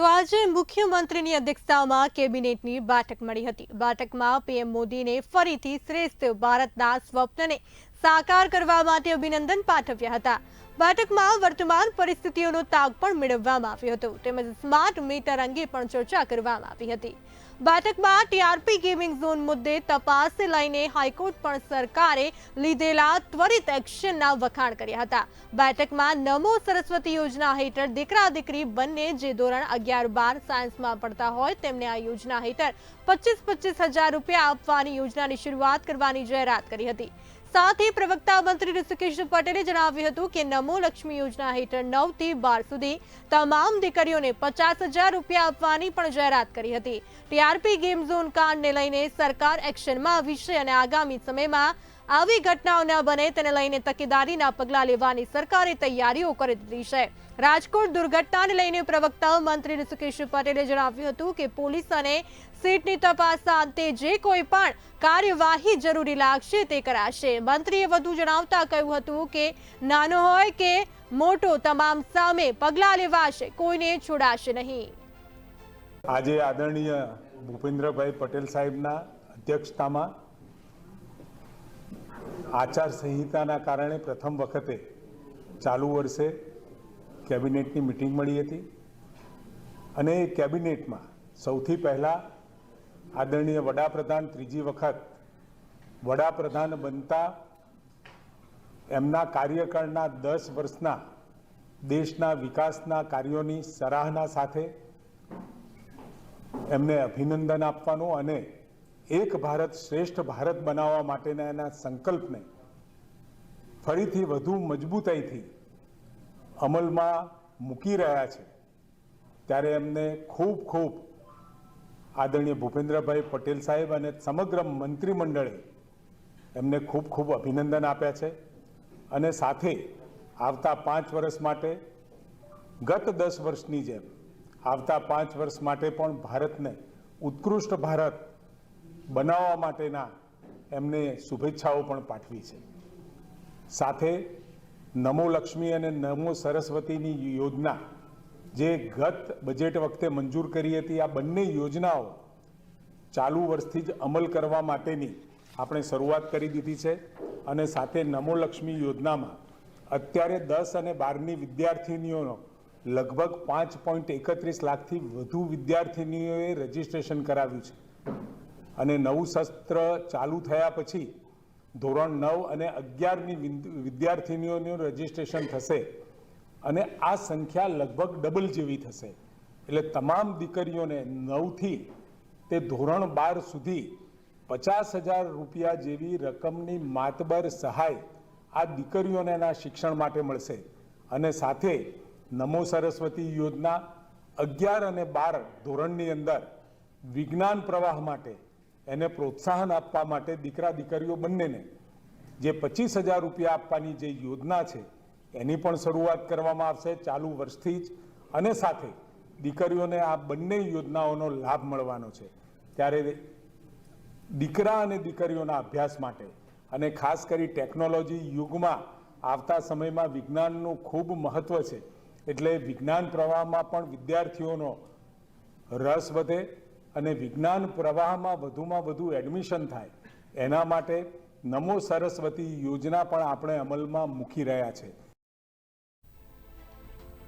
તો આજે મુખ્યમંત્રીની અધ્યક્ષતામાં કેબિનેટની બેઠક મળી હતી. બેઠકમાં પીએમ મોદીને ફરીથી શ્રેષ્ઠ ભારતના સ્વપ્નને સાકાર કરવા માટે અભિનંદન પાઠવ્યા હતા. બેઠકમાં વર્તમાન પરિસ્થિતિઓનો તાગ પણ મેળવવામાં આવ્યો હતો. તેમજ સ્માર્ટ મીટર અંગે પણ ચર્ચા કરવામાં આવી હતી. બેઠકમાં ટીઆરપી ગેમિંગ ઝોન મુદ્દે તપાસને લઈને હાઈકોર્ટ પણ સરકારે લીધેલા ત્વરિત એક્શનના વખાણ કર્યા હતા. બેઠકમાં નમો સરસ્વતી યોજના હેઠળ દીકરા દીકરી બંને જે ધોરણ અગિયાર બાર સાયન્સમાં પડતા હોય તેમને આ યોજના હેઠળ પચીસ પચીસ હજાર રૂપિયા આપવાની યોજનાની શરૂઆત કરવાની જાહેરાત કરી હતી. સાથે પ્રવક્તા મંત્રી ઋષિકેશ પટેલે જણાવ્યું હતું કે નમો લક્ષ્મી યોજના હેઠળ નવથી બાર સુધી તમામ દીકરીઓને પચાસ હજાર રૂપિયા આપવાની પણ જાહેરાત કરી હતી. ટીઆરપી ગેમ ઝોન કાંડને લઈને સરકાર એક્શનમાં આવી છે અને આગામી સમયમાં આવી ઘટનાઓ ન બને તેને લઈને તકેદારીના પગલાં લેવાની સરકારે તૈયારીઓ કરી દીધી છે. રાજકોટ દુર્ઘટનાને લઈને પ્રવક્તા મંત્રી ઋષિકેશ પટેલે જણાવ્યું હતું કે પોલીસ અને સીટની તપાસ અંતે જે કોઈ પણ કાર્યવાહી જરૂરી લાગશે તે કરાશે. મંત્રીએ વધુ જણાવતા કહ્યું હતું કે નાનો હોય કે મોટો તમામ સામે પગલાં લેવાશે, કોઈને છોડાશે નહીં. આજે આદરણીય ભૂપેન્દ્રભાઈ પટેલ સાહેબના અધ્યક્ષતામાં આચાર સંહિતાના કારણે પ્રથમ વખતે ચાલુ વર્ષે કેબિનેટની મિટિંગ મળી હતી અને એ કેબિનેટમાં સૌથી પહેલાં આદરણીય વડાપ્રધાન ત્રીજી વખત વડાપ્રધાન બનતા એમના કાર્યકાળના દસ વર્ષના દેશના વિકાસના કાર્યોની સરાહના સાથે એમને અભિનંદન આપવાનું અને એક ભારત શ્રેષ્ઠ ભારત બનાવવા માટેના એના સંકલ્પને ફરીથી વધુ મજબૂતાઈથી અમલમાં મૂકી રહ્યા છે. ત્યારે એમને ખૂબ ખૂબ આદરણીય ભૂપેન્દ્રભાઈ પટેલ સાહેબ અને સમગ્ર મંત્રીમંડળે એમને ખૂબ ખૂબ અભિનંદન આપ્યા છે અને સાથે આવતા પાંચ વર્ષ માટે ગત દસ વર્ષની જેમ આવતા પાંચ વર્ષ માટે પણ ભારતને ઉત્કૃષ્ટ ભારત બનાવવા માટેના એમને શુભેચ્છાઓ પણ પાઠવી છે. સાથે નમો લક્ષ્મી અને નમો સરસ્વતીની યોજના જે ગત બજેટ વખતે મંજૂર કરી હતી, આ બંને યોજનાઓ ચાલુ વર્ષથી જ અમલ કરવા માટેની આપણે શરૂઆત કરી દીધી છે અને સાથે નમો લક્ષ્મી યોજનામાં અત્યારે દસ અને બારની વિદ્યાર્થિનીઓનો લગભગ પાંચ પોઈન્ટ એકત્રીસ લાખથી વધુ વિદ્યાર્થિનીઓએ રજીસ્ટ્રેશન કરાવ્યું છે. અને નવું સત્ર ચાલુ થયા પછી ધોરણ નવ અને અગિયારની વિદ્યાર્થિનીઓનું રજીસ્ટ્રેશન થશે અને આ સંખ્યા લગભગ ડબલ જેવી થશે. એટલે તમામ દીકરીઓને નવથી તે ધોરણ બાર સુધી પચાસ હજાર રૂપિયા જેવી રકમની માતબર સહાય આ દીકરીઓને એના શિક્ષણ માટે મળશે. અને સાથે નમો સરસ્વતી યોજના અગિયાર અને બાર ધોરણની અંદર વિજ્ઞાન પ્રવાહ માટે એને પ્રોત્સાહન આપવા માટે દીકરા દીકરીઓ બંનેને જે પચીસ હજાર રૂપિયા આપવાની જે યોજના છે, એની પણ શરૂઆત કરવામાં આવશે ચાલુ વર્ષથી જ. અને સાથે દીકરીઓને આ બંને યોજનાઓનો લાભ મળવાનો છે. ત્યારે દીકરા અને દીકરીઓના અભ્યાસ માટે અને ખાસ કરી ટેકનોલોજી યુગમાં આવતા સમયમાં વિજ્ઞાનનું ખૂબ મહત્ત્વ છે. એટલે વિજ્ઞાન પ્રવાહમાં પણ વિદ્યાર્થીઓનો રસ વધે અને વિજ્ઞાન પ્રવાહમાં વધુમાં વધુ એડમિશન થાય. એના માટે નમો સરસ્વતી યોજના પણ આપણે અમલમાં મૂકી રહ્યા છે.